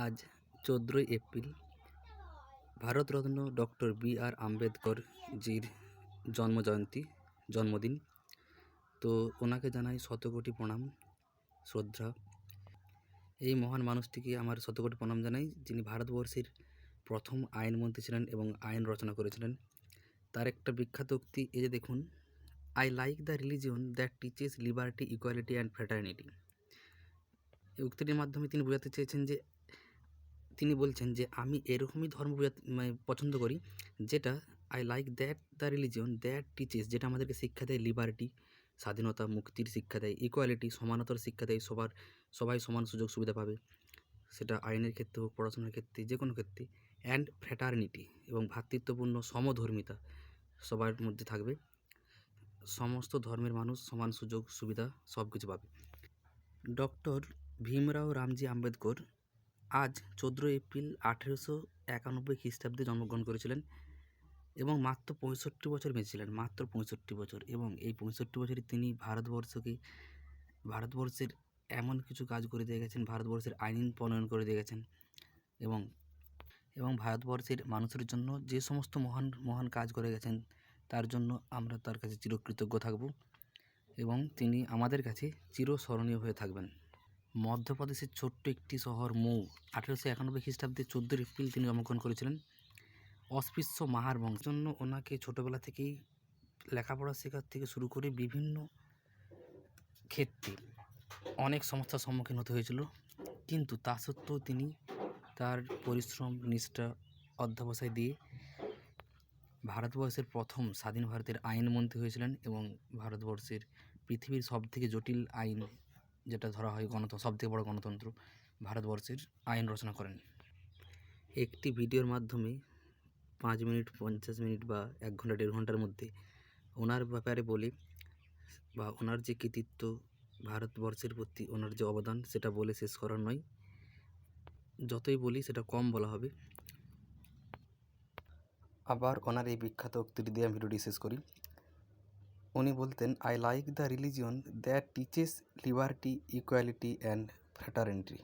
আজ চোদ্দোই April, Bharat Ratna doctor B R Ambedkar জির জন্মজয়ন্তী, জন্মদিন। তো ওনাকে জানাই শতকোটি প্রণাম, শ্রদ্ধা। এই মহান মানুষটিকে আমার শতকোটি প্রণাম জানাই, যিনি ভারতবর্ষের প্রথম আইনমন্ত্রী ছিলেন এবং আইন রচনা করেছিলেন। তার একটা বিখ্যাত উক্তি, এই যে দেখুন I like the religion that teaches liberty equality and fraternity এই উক্তিটির মাধ্যমে তিনি বোঝাতে চেয়েছেন যে তিনি বলছেন যে, আমি এরকমই ধর্ম মানে পছন্দ করি যেটা I like that the religion that teaches যেটা আমাদেরকে শিক্ষা দেয় লিবার্টি স্বাধীনতা, মুক্তির শিক্ষা দেয় ইকুয়ালিটি সমানতার শিক্ষা দেয়, সবার, সবাই সমান সুযোগ সুবিধা পাবে। সেটা আইনের ক্ষেত্রে হোক, পড়াশোনার ক্ষেত্রে যে কোনো ক্ষেত্রে। অ্যান্ড ফ্র্যাটার্নিটি এবং ভ্রাতৃত্বপূর্ণ সমধর্মিতা সবার মধ্যে থাকবে। সমস্ত ধর্মের মানুষ সমান সুযোগ, সুবিধা সব কিছু পাবে। ডক্টর ভীমরাও রামজি আম্বেদকর আজ চোদ্দোই এপ্রিল আঠেরোশো একানব্বই খ্রিস্টাব্দে জন্মগ্রহণ করেছিলেন এবং মাত্র পঁয়ষট্টি বছর বেঁচেছিলেন, মাত্র পঁয়ষট্টি বছর। এবং এই পঁয়ষট্টি বছরে তিনি ভারতবর্ষকে, ভারতবর্ষের এমন কিছু কাজ করে দিয়ে গেছেন, ভারতবর্ষের আইন প্রণয়ন করে দিয়ে গেছেন এবং এবং ভারতবর্ষের মানুষের জন্য যে সমস্ত মহান মহান কাজ করে গেছেন, তার জন্য আমরা তার কাছে চিরকৃতজ্ঞ থাকব এবং তিনি আমাদের কাছে চিরস্মরণীয় হয়ে থাকবেন। মধ্যপ্রদেশের ছোট্ট একটি শহর মৌ, আঠেরোশো একানব্বই খ্রিস্টাব্দে চোদ্দোই এপ্রিল তিনি জন্মগ্রহণ করেছিলেন। অস্পৃশ্য মাহার বংশ। জন্য ওনাকে ছোটোবেলা থেকেই লেখাপড়া শেখার থেকে শুরু করে বিভিন্ন ক্ষেত্রে অনেক সমস্যার সম্মুখীন হতে হয়েছিল। কিন্তু তা সত্ত্বেও তিনি তার পরিশ্রম, নিষ্ঠা অধ্যবসায় দিয়ে ভারতবর্ষের প্রথম স্বাধীন ভারতের আইনমন্ত্রী হয়েছিলেন এবং ভারতবর্ষের পৃথিবীর সবথেকে জটিল আইন যেটা ধরা হয় গণতন্ত্র, সবথেকে বড় গণতন্ত্র ভারতবর্ষের আইন রচনা করেন। একটি ভিডিওর মাধ্যমে পাঁচ মিনিট, পঞ্চাশ মিনিট বা এক ঘণ্টা, দেড় ঘণ্টার মধ্যে ওনার ব্যাপারে বলে বা ওনার যে কৃতিত্ব ভারতবর্ষের প্রতি, ওনার যে অবদান, সেটা বলে শেষ করার নয়। যতই বলি, সেটা কম বলা হবে। আবার ওনার এই বিখ্যাত উক্তিটি দিয়ে আমি ভিডিওটি শেষ করি। উনি বলতেন I like the religion that teaches liberty equality and fraternity